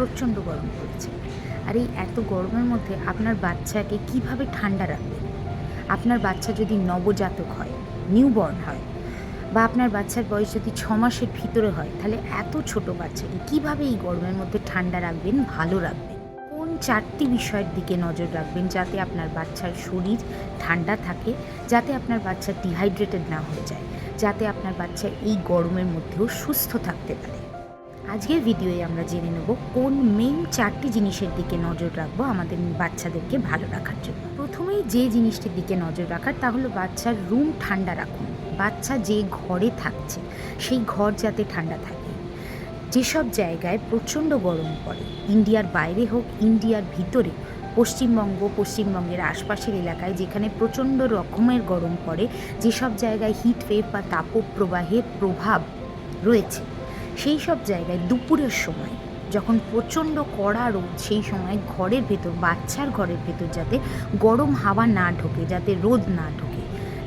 প্রচণ্ড গরম পড়েছে। আর এই এত গরমের মধ্যে আপনার বাচ্চাকে কীভাবে ঠান্ডা রাখবেন? আপনার বাচ্চা যদি নবজাতক হয় নিউবর্ন হয়, বা আপনার বাচ্চার বয়স যদি ছ মাসের ভিতরে হয়, তাহলে এত ছোট বাচ্চাকে কীভাবে এই গরমের মধ্যে ঠান্ডা রাখবেন, ভালো রাখবেন? কোন চারটি বিষয়ের দিকে নজর রাখবেন যাতে আপনার বাচ্চার শরীর ঠান্ডা থাকে, যাতে আপনার বাচ্চা ডিহাইড্রেটেড না হয়ে যায়, যাতে আপনার বাচ্চা এই গরমের মধ্যেও সুস্থ থাকতে পারে? আজকের ভিডিওয়ে আমরা জেনে নেব কোন মেন চারটি জিনিসের দিকে নজর রাখব আমাদের বাচ্চাদেরকে ভালো রাখার জন্য। প্রথমেই যে জিনিসটির দিকে নজর রাখার, তা হলো বাচ্চার রুম ঠান্ডা রাখুন। বাচ্চা যে ঘরে থাকছে, সেই ঘর যাতে ঠান্ডা থাকে। যেসব জায়গায় প্রচণ্ড গরম পড়ে, ইন্ডিয়ার বাইরে হোক, ইন্ডিয়ার ভিতরে, পশ্চিমবঙ্গ, পশ্চিমবঙ্গের আশপাশের এলাকায় যেখানে প্রচণ্ড রকমের গরম পড়ে, যেসব জায়গায় হিট ওয়েভ বা তাপপ্রবাহের প্রভাব রয়েছে সেই সব জায়গায় দুপুরের সময়, যখন প্রচণ্ড কড়া রোদ, সেই সময় ঘরের ভেতর, বাচ্চার ঘরের ভেতর যাতে গরম হাওয়া না ঢোকে, যাতে রোদ না ঢোকে,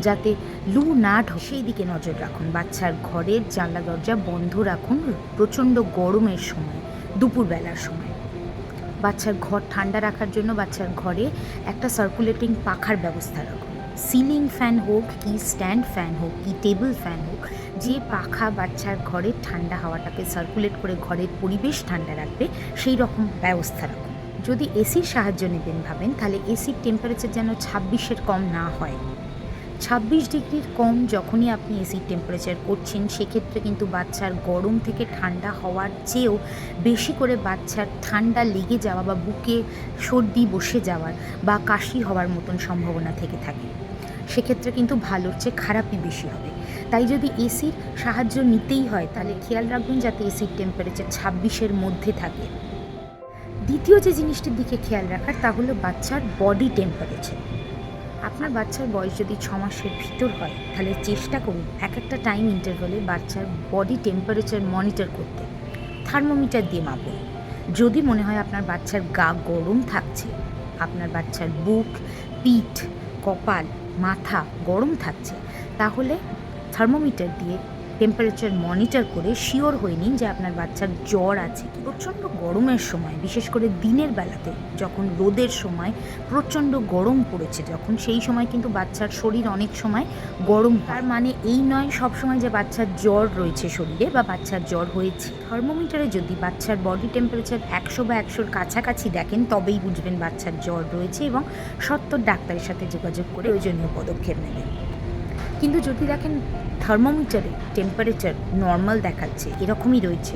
যাতে লু না ঢোকে, সেই দিকে নজর রাখুন। বাচ্চার ঘরের জানলা, দরজা বন্ধ রাখুন প্রচণ্ড গরমের সময়, দুপুরবেলার সময়। বাচ্চার ঘর ঠান্ডা রাখার জন্য বাচ্চার ঘরে একটা সার্কুলেটিং পাখার ব্যবস্থা রাখুন। সিলিং ফ্যান হোক কি স্ট্যান্ড ফ্যান হোক কি টেবিল ফ্যান হোক যে পাখা বাচ্চার ঘরের ঠান্ডা হাওয়াটাকে সার্কুলেট করে ঘরের পরিবেশ ঠান্ডা রাখবে, সেই রকম ব্যবস্থা রাখুন। যদি এসির সাহায্য নেবেন ভাবেন, তাহলে এসির টেম্পারেচার যেন ছাব্বিশের কম না হয়। ছাব্বিশ ডিগ্রির কম যখনই আপনি এসির টেম্পারেচার করছেন, সেক্ষেত্রে কিন্তু বাচ্চার গরম থেকে ঠান্ডা হওয়ার চেয়েও বেশি করে বাচ্চার ঠান্ডা লেগে যাওয়া বা বুকে সর্দি বসে যাওয়ার বা কাশি হওয়ার মতন সম্ভাবনা থেকে থাকে। সেক্ষেত্রে কিন্তু ভালোর চেয়ে খারাপই বেশি হবে। তাই যদি এসির সাহায্য নিতেই হয়, তাহলে খেয়াল রাখবেন যাতে এসির টেম্পারেচার ছাব্বিশের মধ্যে থাকে। দ্বিতীয় যে জিনিসটির দিকে খেয়াল রাখার, তা হলো বাচ্চার বডি টেম্পারেচার আপনার বাচ্চার বয়স যদি ছ মাসের ভিতর হয়, তাহলে চেষ্টা করুন এক একটা টাইম ইন্টারভ্যালে বাচ্চার বডি টেম্পারেচার মনিটর করতে। থার্মোমিটার দিয়ে মাপুন। যদি মনে হয় আপনার বাচ্চার গা গরম থাকছে, আপনার বাচ্চার বুক, পিঠ, কপাল, মাথা গরম থাকছে, তাহলে থার্মোমিটার দিয়ে টেম্পারেচার মনিটর করে শিওর হয়ে নিন যে আপনার বাচ্চার জ্বর আছে কি। প্রচণ্ড গরমের সময়, বিশেষ করে দিনের বেলাতে, যখন রোদের সময় প্রচণ্ড গরম পড়েছে, যখন সেই সময় কিন্তু বাচ্চার শরীর অনেক সময় গরম তার মানে এই নয় সব সময় যে বাচ্চার জ্বর রয়েছে শরীরে বা বাচ্চার জ্বর হয়েছে। থার্মোমিটারে যদি বাচ্চার বডি টেম্পারেচার একশো বা একশোর কাছাকাছি দেখেন, তবেই বুঝবেন বাচ্চার জ্বর রয়েছে এবং সত্তর ডাক্তারের সাথে যোগাযোগ করে প্রয়োজনীয় পদক্ষেপ নেবেন। কিন্তু যদি দেখেন থার্মোমিটারে টেম্পারেচার নর্মাল দেখাচ্ছে, এরকমই রয়েছে।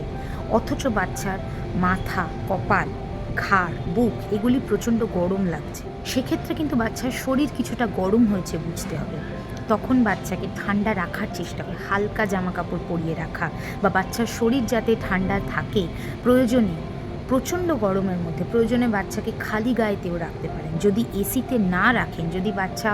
অথচ বাচ্চার মাথা, কপাল, ঘাড়, বুক, এগুলি প্রচণ্ড গরম লাগছে। সেক্ষেত্রে কিন্তু বাচ্চার শরীর কিছুটা গরম হয়েছে বুঝতে হবে। তখন বাচ্চাকে ঠান্ডা রাখার চেষ্টা করে, হালকা জামা কাপড় পরিয়ে রাখা বা বাচ্চার শরীর যাতে ঠান্ডা থাকে, প্রয়োজনে, প্রচণ্ড গরমের মধ্যে প্রয়োজনে বাচ্চাকে খালি গায়েতেও রাখতে পারেন। যদি এসিতে না রাখেন, যদি বাচ্চা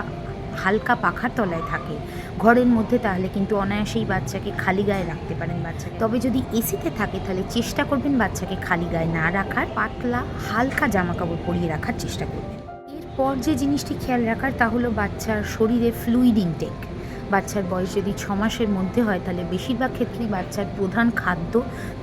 হালকা পাখার তলায় থাকে। ঘরের মধ্যে তাহলে কিন্তু অনায়াসেই বাচ্চাকে খালি গায়ে রাখতে পারেন বাচ্চা। তবে যদি এসিতে থাকে তাহলে চেষ্টা করবেন বাচ্চাকে খালি গায়ে না রাখার। পাতলা, হালকা জামা কাপড় পরিয়ে রাখার চেষ্টা করবেন। এরপর যে জিনিসটি খেয়াল রাখার তা হলো বাচ্চার শরীরে ফ্লুইড ইনটেক বাচ্চার বয়স যদি ছ মাসের মধ্যে হয়, তাহলে বেশিরভাগ ক্ষেত্রেই বাচ্চার প্রধান খাদ্য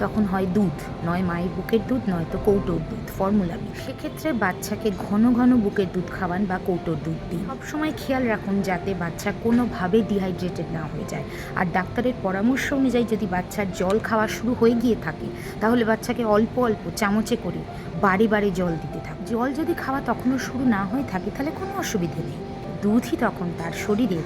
তখন হয় দুধ। নয় মায়ের বুকের দুধ নয়তো কৌটোর দুধ ফর্মুলা বি সেক্ষেত্রে বাচ্চাকে ঘন ঘন বুকের দুধ খাওয়ান বা কৌটোর দুধ দিন। সবসময় খেয়াল রাখুন যাতে বাচ্চা কোনোভাবে ডিহাইড্রেটেড না হয়ে যায়। আর ডাক্তারের পরামর্শ অনুযায়ী যদি বাচ্চার জল খাওয়া শুরু হয়ে গিয়ে থাকে, তাহলে বাচ্চাকে অল্প অল্প চামচে করে বারে বারে জল দিতে থাক জল যদি খাওয়া তখনও শুরু না হয়ে থাকে, তাহলে কোনো অসুবিধে নেই। দুধই তখন তার শরীরে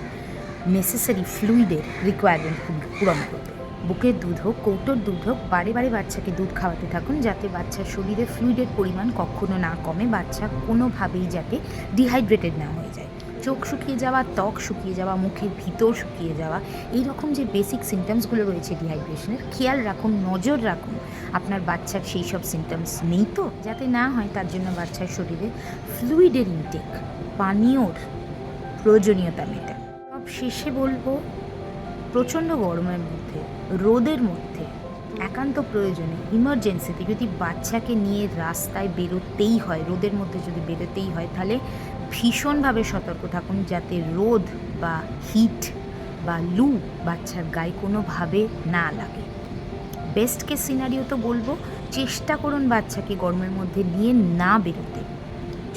নেসেসারি ফ্লুইডের রিকোয়ারমেন্ট পূরণ করবে। বুকের দুধ হোক, কৌটোর দুধ হোক, বারে বারে বাচ্চাকে দুধ খাওয়াতে থাকুন যাতে বাচ্চার শরীরে ফ্লুইডের পরিমাণ কখনো না কমে, বাচ্চা কোনোভাবেই যাতে ডিহাইড্রেটেড না হয়ে যায়। চোখ শুকিয়ে যাওয়া, ত্বক শুকিয়ে যাওয়া, মুখের ভিতর শুকিয়ে যাওয়া এই রকম যে বেসিক সিমটমসগুলো রয়েছে ডিহাইড্রেশনের খেয়াল রাখুন, নজর রাখুন। আপনার বাচ্চার সেই সব সিমটমস নেই তো? যাতে না হয় তার জন্য বাচ্চার শরীরে ফ্লুইডের ইনটেক পানীয়র প্রয়োজনীয়তা সব শেষে বলব, প্রচণ্ড গরমের মধ্যে, রোদের মধ্যে, একান্ত প্রয়োজনে ইমার্জেন্সিতে যদি বাচ্চাকে নিয়ে রাস্তায় বেরোতেই হয়, রোদের মধ্যে যদি বেরোতেই হয়, তাহলে ভীষণভাবে সতর্ক থাকুন যাতে রোদ বা হিট বা লু বাচ্চার গায়ে কোনোভাবে না লাগে। বেস্ট কেস সিনারিও তো বলব, চেষ্টা করুন বাচ্চাকে গরমের মধ্যে নিয়ে না বেরোতে।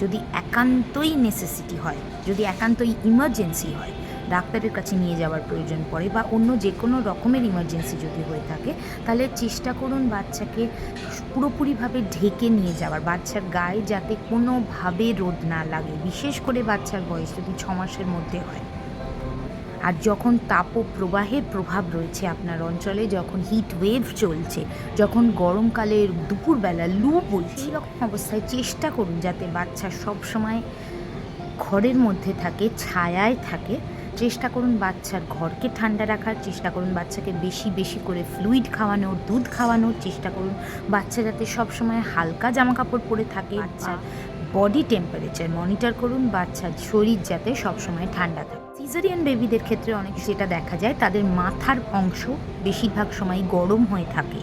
যদি একান্তই নেসেসিটি হয়, যদি একান্তই ইমার্জেন্সি হয় ডাক্তারের কাছে নিয়ে যাওয়ার প্রয়োজন পড়ে বা অন্য যে কোনো রকমের ইমার্জেন্সি যদি হয়ে থাকে, তাহলে চেষ্টা করুন বাচ্চাকে পুরোপুরিভাবে ঢেকে নিয়ে যাওয়ার। বাচ্চার গায়ে যাতে কোনোভাবে রোদ না লাগে, বিশেষ করে বাচ্চার বয়স যদি ছ মাসের মধ্যে হয়। আর যখন তাপ প্রবাহের প্রভাব রয়েছে আপনার অঞ্চলে, যখন হিট ওয়েভ চলছে, যখন গরমকালের দুপুরবেলা লু বলছে এরকম অবস্থায় চেষ্টা করুন যাতে বাচ্চা সবসময় ঘরের মধ্যে থাকে, ছায়ায় থাকে। চেষ্টা করুন বাচ্চার ঘরকে ঠান্ডা রাখার চেষ্টা করুন বাচ্চাকে বেশি বেশি করে ফ্লুইড খাওয়ানোর দুধ খাওয়ানোর চেষ্টা করুন। বাচ্চা যাতে সবসময় হালকা জামা কাপড় পরে থাকে। বাচ্চার বডি টেম্পারেচার মনিটর করুন বাচ্চার শরীর যাতে সবসময় ঠান্ডা থাকে। সিজারিয়ান বেবিদের ক্ষেত্রে অনেক যেটা দেখা যায় তাদের মাথার অংশ বেশিরভাগ সময় গরম হয়ে থাকে।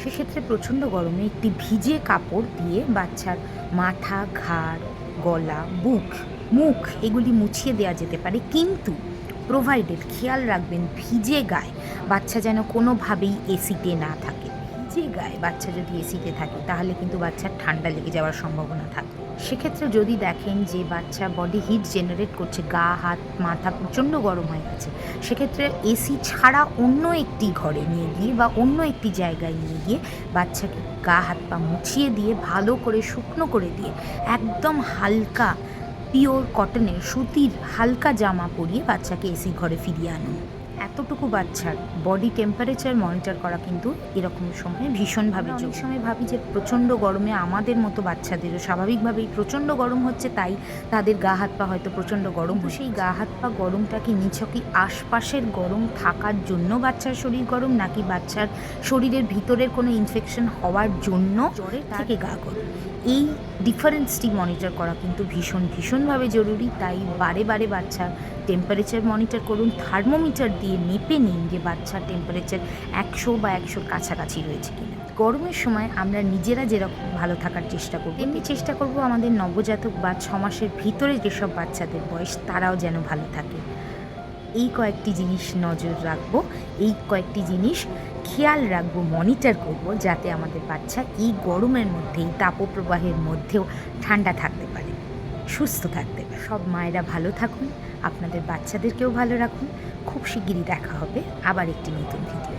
সেক্ষেত্রে প্রচণ্ড গরমে একটি ভিজে কাপড় দিয়ে বাচ্চার মাথা ঘাড় গলা বুক মুখ এগুলি মুছিয়ে দেওয়া যেতে পারে, কিন্তু প্রোভাইডেড খেয়াল রাখবেন ভিজে গায়ে, বাচ্চা যেন কোনোভাবেই এসিতে না থাকে। ভিজে গায়ে বাচ্চা যদি এসিতে থাকে, তাহলে কিন্তু বাচ্চার ঠান্ডা লেগে যাওয়ার সম্ভাবনা থাকে সেক্ষেত্রে যদি দেখেন যে বাচ্চা বডি হিট জেনারেট করছে, গা, হাত, মাথা প্রচণ্ড গরম হয়ে গেছে, সেক্ষেত্রে এসি ছাড়া অন্য একটি ঘরে নিয়ে গিয়ে বা অন্য একটি জায়গায় নিয়ে গিয়ে বাচ্চাকে গা, হাত, পা মুছিয়ে দিয়ে ভালো করে শুকনো করে দিয়ে একদম হালকা পিওর কটনের সুতির হালকা জামা পরিয়ে বাচ্চাকে এসি ঘরে ফিরিয়ে আনুন। এতটুকু বাচ্চার বডি টেম্পারেচার মনিটর করা কিন্তু এরকম সময় ভীষণভাবে অনেক সময় ভাবি যে প্রচণ্ড গরমে আমাদের মতো বাচ্চাদেরও স্বাভাবিকভাবেই প্রচণ্ড গরম হচ্ছে তাই তাদের গা হাত পা হয়তো প্রচণ্ড গরম। হয়। সেই গা হাত পা গরমটাকে নিছকই আশপাশের গরম থাকার জন্য বাচ্চার শরীর গরম নাকি বাচ্চার শরীরের ভিতরের কোনো ইনফেকশন হওয়ার জন্য জ্বরের থেকে গা গরম? এই ডিফারেন্সটি মনিটর করা কিন্তু ভীষণ, ভীষণভাবে জরুরি। তাই বারে বারে বাচ্চার টেম্পারেচার মনিটর করুন। থার্মোমিটার দিয়ে মেপে নিন যে বাচ্চার টেম্পারেচার একশো বা একশোর কাছাকাছি রয়েছে কিনা। গরমের সময় আমরা নিজেরা যেরকম ভালো থাকার চেষ্টা করব, তেমনি চেষ্টা করব আমাদের নবজাতক বা ছ মাসের ভিতরে যেসব বাচ্চাদের বয়স, তারাও যেন ভালো থাকে। এই কয়েকটি জিনিস নজর রাখব। এই কয়েকটি জিনিস খেয়াল রাখব মনিটর করব যাতে আমাদের বাচ্চা এই গরমের মধ্যে এই তাপপ্রবাহের মধ্যেও ঠান্ডা থাকতে পারে, সুস্থ থাকতে পারে। সব মায়েরা ভালো থাকুন, আপনাদের বাচ্চাদেরকেও ভালো রাখুন। খুব শিগগিরই দেখা হবে আবার একটি নতুন ভিডিও